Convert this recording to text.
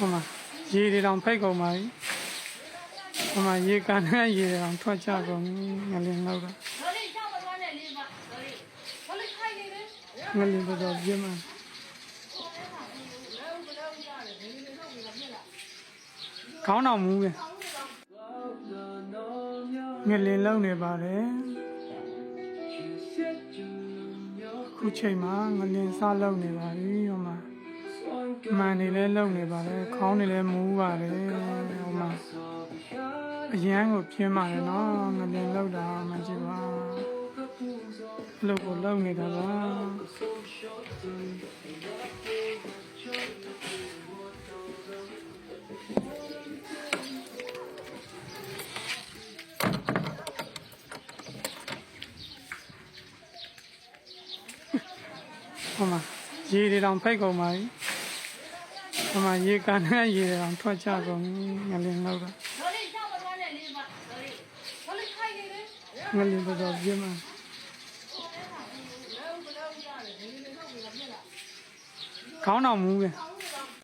ဟိုမှာရေတွေတောင်ဖိတ်ကုန်ပါပြီဟိုမှာရေကန်နဲ့ရေတွေတောင်ထွက်ကြကုန်ပြီငလင်းလောက်တော့ဒေါ်လေးကြောက်မသွားနဲ့လေးမဒေါ်လေးဒေါ်လေးခိုင်နေတယ်ငလင်းတော်တော်ပြင်းမှာခေါင်းတော်မူပဲငလင်းလောက်နေပါတယ်ခုချိန်မှာငလင်းစားလောက်နေပါပြီဟိုမှာ မှန်နေလဲလောက်နေပါတယ်ခေါင်းနေလဲမူးပါတယ်ဟိုမှာအရန်ကိုပြင်းပါတယ်နော်ငလင်းလောက်တာမှကြည့်ပါအလုပ်ကိုလောက်နေတာပါဟိုမှာရေတွေတောင်ဖိတ်ကုန်ပါပြီ ဟိုမှာရေကန်နဲ့ရေတွေတောင်ထွက်ကြကုန်ပြီငလင်းလောက်တော့ဒေါ်လေးကြောက်မသွားနဲ့လေးမဒေါ်လေးဒေါ်လေးခိုင်နေတယ်ငလင်းတော်တော်ပြင်းမှာခေါင်းတော်မူပဲ